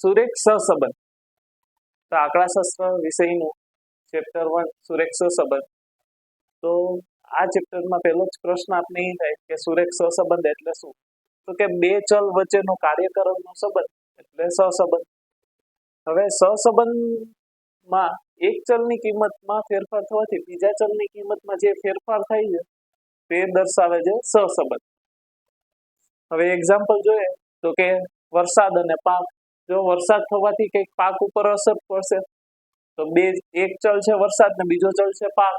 સુરેખ સહસંબંધ તો આંકડાશાસ્ત્ર વિષયનું ચેપ્ટર વન સુરેખ સહસંબંધ તો આ ચેપ્ટરમાં પહેલો જ પ્રશ્ન આપણે એ થાય કે સુરેખ સહસંબંધ એટલે શું? તો કે બે ચલ વચ્ચેનો કાર્યકરણનો સંબંધ એટલે સહસંબંધ. હવે સહસંબંધમાં એક ચલની કિંમતમાં ફેરફાર થવાથી બીજા ચલની કિંમતમાં જે ફેરફાર થાય છે, તે દર્શાવે છે સહસંબંધ. હવે એક્ઝામ્પલ જોઈએ તો કે વરસાદ અને પાક જો વરસાદ થવાથી કંઈક પાક ઉપર અસર પડશે, તો બે, એક ચલ છે વરસાદ ને બીજો ચલ છે પાક.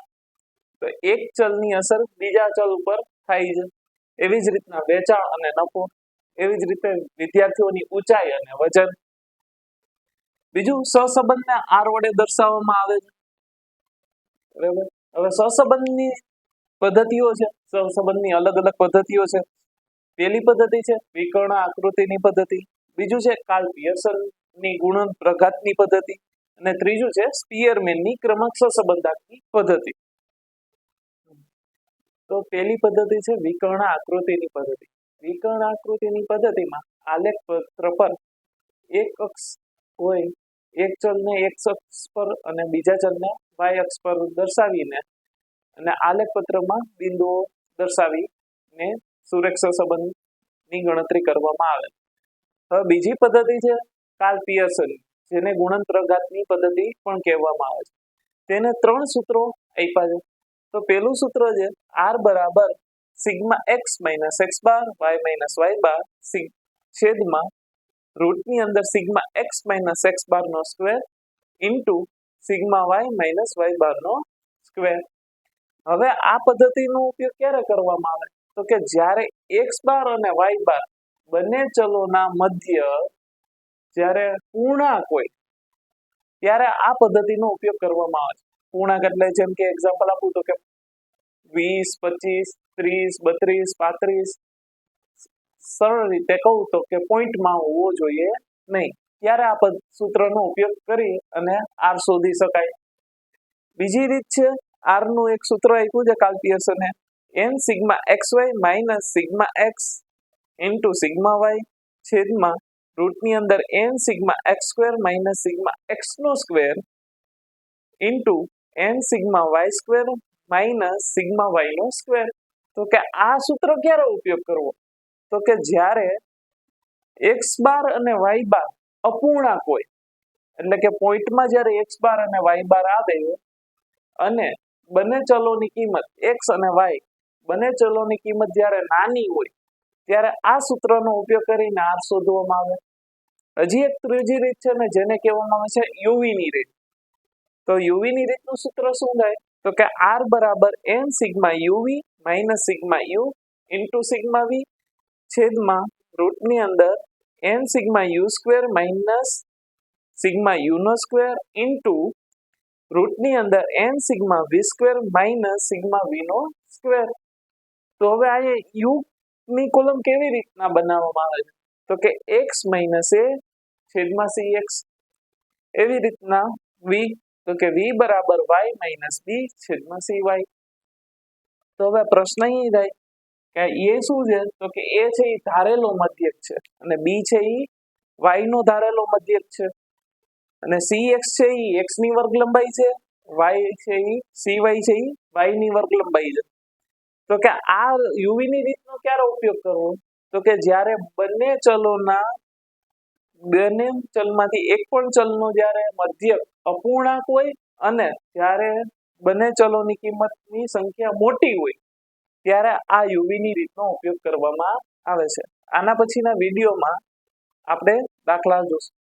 તો એક ચલની અસર બીજા ચલ ઉપર થાય છે. એવી જ રીતના વેચાણ અને નફો, એવી જ રીતે વિદ્યાર્થીઓની ઊંચાઈ અને વજન. બીજું, સહસંબંધને આર વડે દર્શાવવામાં આવે છે. બરાબર? હવે સહસંબંધની પદ્ધતિઓ છે. સહસંબંધની અલગ અલગ પદ્ધતિઓ છે. પહેલી પદ્ધતિ છે, વિકર્ણ આકૃતિની પદ્ધતિ. બીજું છે કાર્લ પિયર્સનની ગુણન પ્રઘાતની પદ્ધતિ અને ત્રીજું છે સ્પિયરમેનની ક્રમાંક સહસંબંધાત્મક પદ્ધતિ. તો પહેલી પદ્ધતિ છે વિકર્ણ આકૃતિની પદ્ધતિ. વિકર્ણ આકૃતિની પદ્ધતિમાં આલેખ પત્ર પર એક અક્ષ હોય, એક ચલને એક અક્ષ પર અને બીજા ચલને વાય અક્ષ પર દર્શાવીને અને આલેખ પત્રમાં બિંદુઓ દર્શાવીને સુરક્ષા સંબંધની ગણતરી કરવામાં આવે. હવે બીજી પદ્ધતિ છે કાર્લ પિયર્સન જેને ગુણન પ્રઘાતની પદ્ધતિ પણ કહેવામાં આવે છે. તેને ત્રણ સૂત્રો આપ્યા છે. તો પહેલું સૂત્ર છે આર બરાબર sigma X minus X bar, Y minus Y bar છેદમાં રૂટની અંદર સિગ્મા એક્સ માઇનસ એક્સ બારનો square into sigma Y minus Y બારનો સ્ક્વેર. હવે આ પદ્ધતિનો ઉપયોગ ક્યારે કરવામાં આવે? તો કે જ્યારે એક્સ બાર અને વાય બાર બંને ચલોના મધ્ય જ્યારે પૂર્ણાંક હોય, ત્યારે આ પદ્ધતિનો ઉપયોગ કરવામાં આવે છે. પૂર્ણાંક એટલે જેમ કે એક્ઝામ્પલ આપું તો કે વીસ, પચીસ, ત્રીસ, બત્રીસ, પાંત્રીસ, સરળ રીતે કહું તો કે પોઈન્ટમાં હોવો જોઈએ નહીં. ત્યારે આ સૂત્રનો ઉપયોગ કરી અને આર શોધી શકાય. બીજી રીત છે આરનું એક સૂત્ર આપ્યું છે Karl પિયર્સને. N sigma X Y minus sigma X into sigma Y છેદમાં રૂટની અંદર N sigma X square minus sigma X નો square into N sigma Y square minus sigma Y નો સ્ક્વેર તો કે આ સૂત્ર ક્યારે ઉપયોગ કરવો? તો કે જ્યારે એક્સ બાર અને વાય બાર અપૂર્ણાંક હોય, એટલે કે પોઈન્ટમાં જ્યારે એક્સ બાર અને વાય બાર આવે અને બંને ચલોની કિંમત એક્સ અને વાય બંને ચલોની કિંમત જ્યારે નાની હોય ત્યારે આ સૂત્રનો ઉપયોગ કરીને આર શોધવામાં આવે. હજી એક ત્રીજી રીત છે ને જેને કહેવામાં આવે છે યુવીની રીત. તો યુવીની રીતનું સૂત્ર શું થાય? તો કે આર બરાબર N sigma UV minus sigma U into sigma V છેદમાં રૂટની અંદર N sigma U square minus sigma યુનો સ્ક્વેર ઇન્ટુ રૂટની અંદર N sigma V square minus sigma વીનો square. તો હવે આ યુ ની કોલમ કેવી રીતના બનાવવામાં આવે છે? તો કે એક્સ માઇનસ એ છેદમાં સી એક્સ એવી રીતના વી તો કે વી બરાબર વાય માઇનસ બી છેદમાં સી વાય તો હવે પ્રશ્ન એ થાય કે એ શું છે? તો કે એ છે એ ધારેલો મધ્યક છે અને બી છે એ વાય નો ધારેલો મધ્યક છે. અને સી એક્સ છે એ એક્સની વર્ગ લંબાઈ છે વાય છે એ સી વાય છે એ વાયની વર્ગ લંબાઈ છે. તો કે આ યુવી ની રીતનો ક્યારે ઉપયોગ કરવો? તો કે જ્યારે બંને ચલોના, બંને ચલમાંથી એક પણ ચલનો જ્યારે મધ્યક અપૂર્ણાંક હોય અને જ્યારે બંને ચલોની કિંમતની સંખ્યા મોટી હોય, ત્યારે આ યુવીની રીતનો ઉપયોગ કરવામાં આવે છે. આના પછીના વિડીયોમાં આપણે દાખલા જોશું.